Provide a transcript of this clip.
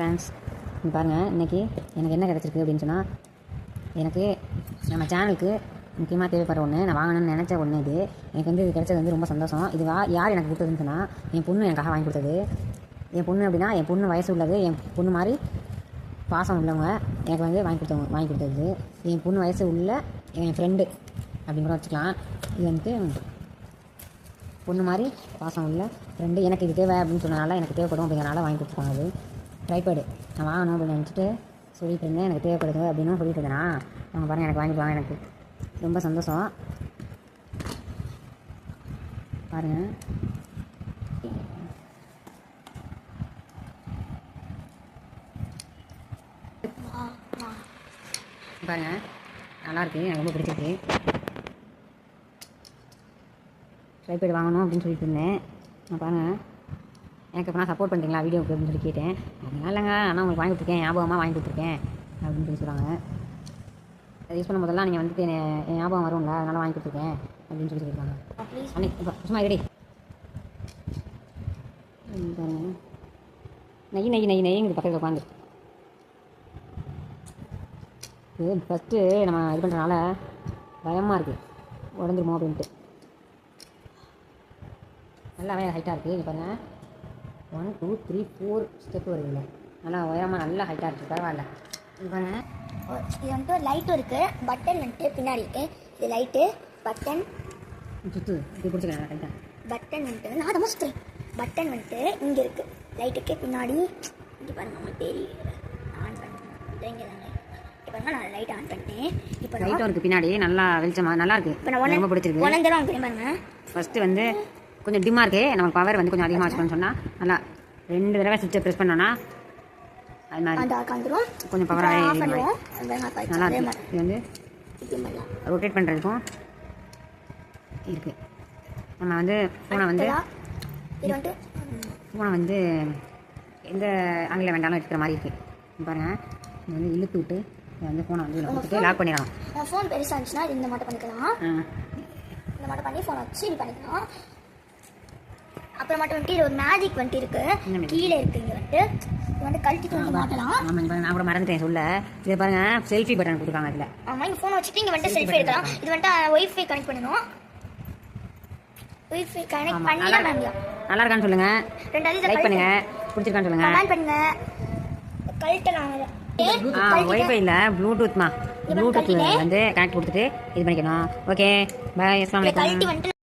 Friends பாருங்கள் இன்றைக்கி எனக்கு என்ன கிடச்சிருக்கு அப்படின்னு சொன்னால் எனக்கு நம்ம சேனலுக்கு முக்கியமாக தேவைப்படுற ஒன்று நான் வாங்கணும்னு நினச்ச ஒன்று இது. எனக்கு வந்து இது கிடைச்சது வந்து ரொம்ப சந்தோஷம். இது வா யார் எனக்கு கொடுத்ததுன்னு சொன்னால் என் பொண்ணு எனக்காக வாங்கி கொடுத்தது. என் பொண்ணு அப்படின்னா என் பொண்ணு வயசு உள்ளது என் பொண்ணு மாதிரி பாசம் உள்ளவங்க எனக்கு வந்து வாங்கி கொடுத்தவங்க வாங்கி கொடுத்தது. என் பொண்ணு வயசு உள்ள என் ஃப்ரெண்டு அப்படின்னு கூட வச்சுக்கலாம். இது வந்துட்டு பொண்ணு மாதிரி பாசம் உள்ள ஃப்ரெண்டு எனக்கு இது தேவை அப்படின்னு சொன்னனால எனக்கு தேவைப்படும் அப்படிங்கிறனால வாங்கி கொடுத்துருக்காங்க அது. ட்ரைபேடு. நான் வாங்கணும் அப்படின்னு நினச்சிட்டு சொல்லிட்டு இருந்தேன். எனக்கு தேவைப்படுது அப்படின்னு சொல்லிட்டு இருந்தேனா அவங்க பாருங்கள் எனக்கு வாங்கிட்டு வாங்க எனக்கு. ரொம்ப சந்தோஷம். பாருங்கள் பாருங்கள் நல்லாயிருக்கு எனக்கு ரொம்ப பிடிச்சிருக்கு. ட்ரைபேட் வாங்கணும் அப்படின்னு சொல்லிட்டு இருந்தேன். நான் பாருங்கள் எனக்கு இப்போ நான் சப்போர்ட் பண்ணுறீங்களா வீடியோக்கு அப்படின்னு சொல்லி கேட்டேன். அதனால இல்லைங்க. ஆனால் உங்களுக்கு வாங்கி கொடுத்துருக்கேன். ஞாபகமாக வாங்கி கொடுத்துருக்கேன். அப்படின்னு சொல்லி சொல்கிறாங்க அதை யூஸ் பண்ணும் போதெல்லாம் நீங்கள் வந்துட்டு என் ஞாபகம் வரும்ல. அதனால் வாங்கி கொடுத்துருக்கேன் அப்படின்னு சொல்லி சொல்லியிருக்காங்க. அன்னைக்கு இப்போ சும்மா ரெடி நெய் நெய் நெய் நெய்ங்குது பக்கத்தில் உட்காந்து. இது ஃபஸ்ட்டு நம்ம இது பண்ணுறனால பயமாக இருக்குது உடஞ்சிருமோ அப்படின்ட்டு. நல்லாவே ஹைட்டாக இருக்குது இங்கே பாருங்கள் one two three four step வருதுல்ல நல்லா உயரமாக நல்லா ஹைட்டாக இருக்குது பரவாயில்ல. பாருங்கள் இது வந்துட்டு லைட்டும் இருக்கு. பட்டன் வந்துட்டு பின்னாடி இருக்கு. இது லைட்டு பட்டன் சுற்று இது பிடிச்சிக்கிறேன் ஹைட்டாக பட்டன் வந்துட்டு நான் அதை சுற்றுறேன் பட்டன் வந்துட்டு இங்கே இருக்கு. லைட்டுக்கு பின்னாடி. இங்கே பாருங்க உங்களுக்கு தெரியும் ஆன் பண்ணுறேன் இங்கே தாங்க. இப்போ நான் லைட் ஆன் பண்ணிட்டேன். இப்போ லைட்டும் இருக்குது பின்னாடி நல்லா வெளிச்சமாக நல்லா இருக்குது இப்போ நான் ரொம்ப பிடிச்சிருக்கு. தடவை அங்கே பாருங்க. ஃபஸ்ட்டு வந்து கொஞ்சம் டிம்மாக இருக்கு. நம்ம பவர் வந்து கொஞ்சம் அதிகமாக வச்சுக்கணும்னு சொன்னால் நல்லா ரெண்டு தடவை சுவிட்சை ப்ரெஸ் பண்ணோன்னா அது மாதிரி. கொஞ்சம் ஆயிடுச்சு. நல்லா இருக்கு. இது வந்து ரொட்டேட் பண்ணுறதுக்கும் இருக்குது நம்ம வந்து ஃபோனை வந்து ஃபோனை வந்து எந்த ஆங்கில வேண்டாலும் எடுக்கிற மாதிரி இருக்குது பாருங்கள் இது வந்து இழுத்து விட்டு வந்து ஃபோனை வந்து கொடுத்துட்டு லாக் பண்ணிடலாம். ஃபோன் பெருசாக இருந்துச்சுன்னா இந்த மட்டும் பண்ணிக்கலாம். இந்த மட்டும் பண்ணி ஃபோனை வச்சு இது பண்ணிக்கலாம். அப்புறம் மட்டும் வந்துட்டு இது ஒரு மேஜிக் வந்துட்டு இருக்கு? கீழே இருக்கு இங்க வந்துட்டு. வந்து கழட்டிட்டு வந்து மாட்டலாம். பாருங்க நான் கூட மறந்துட்டேன் சொல்ல. இதை பாருங்கள் செல்ஃபி பட்டன் கொடுத்துருக்காங்க இதில் ஆமா ஃபோன் வச்சுட்டு இங்க வந்துட்டு செல்ஃபி எடுக்கலாம். இது வந்துட்டு ஒய்ஃபை கனெக்ட் பண்ணணும். ஒய்ஃபை கனெக்ட் பண்ணி நல்லா தான் வாங்கலாம் நல்லா இருக்கான்னு சொல்லுங்கள் ரெண்டாவது லைக் பண்ணுங்க. பிடிச்சிருக்கான்னு சொல்லுங்க. கமெண்ட் பண்ணுங்க. கழட்டலாம் கழட்டிட்டு- ஒய்ஃபைல ப்ளூடூத்மா ப்ளூடூத். வந்து கனெக்ட் கொடுத்துட்டு இது பண்ணிக்கணும். ஓகே பாய் அஸ்லாம் கழட்டி வலைக்கம்